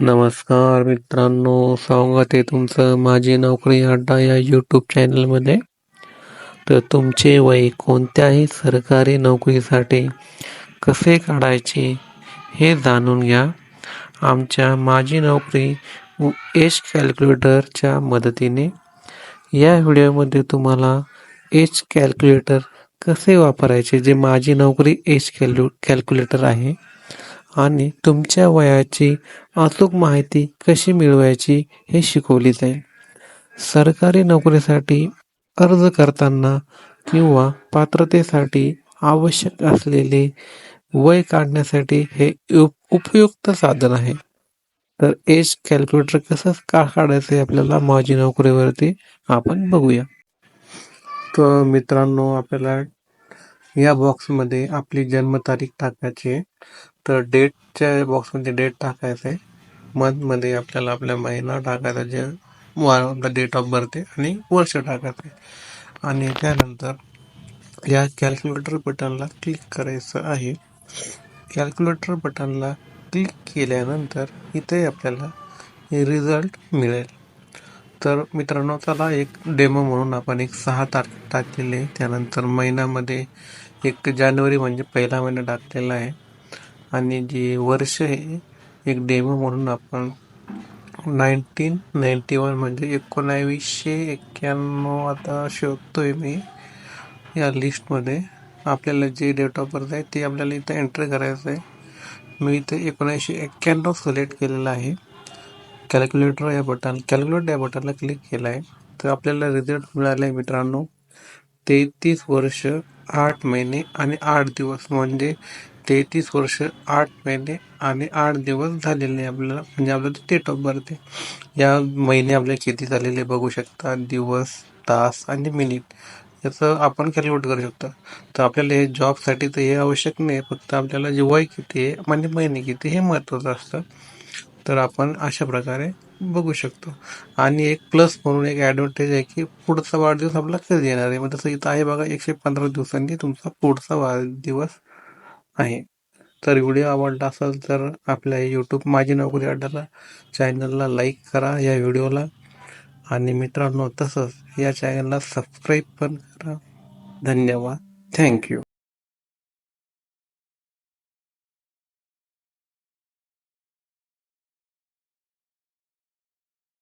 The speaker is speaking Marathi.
नमस्कार मित्रांनो स्वागत आहे तुमचं माझी नोकरी अड्डा या यूट्यूब चॅनलमध्ये तर तुमचे वय कोणत्याही सरकारी नोकरीसाठी कसे काढायचे हे जाणून घ्या. आमच्या माझी नोकरी एज कॅल्क्युलेटरच्या मदतीने. या व्हिडिओमध्ये तुम्हाला एज कॅल्क्युलेटर कसे वापरायचे जे माझी नोकरी एज कॅल्यु कॅल्क्युलेटर आहे आणि तुमच्या वयाची अचूक माहिती कशी मिळवायची हे शिकवली जाईल. सरकारी नोकरीसाठी अर्ज करताना किंवा पात्रतेसाठी आवश्यक असलेले वय काढण्यासाठी हे उपयुक्त साधन आहे. तर एज कॅल्क्युलेटर कसं का काढायचं आहे आपल्याला माझी नोकरीवरती आपण बघूया. तर मित्रांनो आपल्याला या बॉक्समध्ये आपली जन्मतारीख टाकायची आहे. तर डेटच्या बॉक्समध्ये डेट टाकायचं आहे. मंथमध्ये आपल्याला आपल्या महिना टाकायचा जे आपला डेट ऑफ बर्थ आहे आणि वर्ष टाकायचं आहे. आणि त्यानंतर या कॅल्क्युलेटर बटनला क्लिक करायचं आहे. कॅल्क्युलेटर बटनला क्लिक केल्यानंतर इथे आपल्याला रिझल्ट मिळेल. तर मित्रांनो त्याला एक डेमो म्हणून आपण एक सहा तारखे टाकलेले त्यानंतर महिन्यामध्ये एक जानेवारी म्हणजे पहिला महिना टाकलेला आहे. आणि जे वर्ष आहे एक डेमो म्हणून आपण नाईन्टीन नाईन्टी वन म्हणजे एकोणावीसशे एक्क्याण्णव आता शोधतोय मी. या लिस्टमध्ये आपल्याला जे डेट ऑफ बर्थ आहे ते आपल्याला इथं एंटर करायचं आहे मी इथं एकोणीसशे एक्क्याण्णव सिलेक्ट केलेलं आहे. कॅल्क्युलेटर या बटन कॅल्क्युलेटर या बटनला क्लिक केलं आहे तर आपल्याला रिझल्ट मिळाला आहे मित्रांनो तेहतीस वर्ष आठ महिने आणि आठ दिवस म्हणजे तेहतीस वर्ष आठ महिने आणि आठ दिवस झालेले आपल्याला म्हणजे आपल्याला डेट ऑफ बर्थ आहे. या महिने आपले किती झालेले बघू शकता दिवस तास आणि मिनिट याचं आपण कॅल्क्युलेट करू शकतो. तर आपल्याला हे जॉबसाठी तर हे आवश्यक नाही फक्त आपल्याला जे वय किती आहे म्हणजे महिने किती हे महत्त्वाचं असतं. तर आपण अशा प्रकारे बघू शकतो. आणि एक प्लस म्हणून एक ॲडव्हान्टेज आहे की पुढचा वाढदिवस आपला कधी येणार आहे? म्हणजे मग तसं इथं आहे बघा एकशे पंधरा दिवसांनी तुमचा पुढचा वाढदिवस आहे. तर व्हिडिओ आवडला असेल तर आपल्या यूट्यूब माझी नोकरी अड्डाला चॅनलला लाईक करा या व्हिडिओला आणि मित्रांनो तसंच या चॅनलला सबस्क्राईब पण करा. धन्यवाद. थँक्यू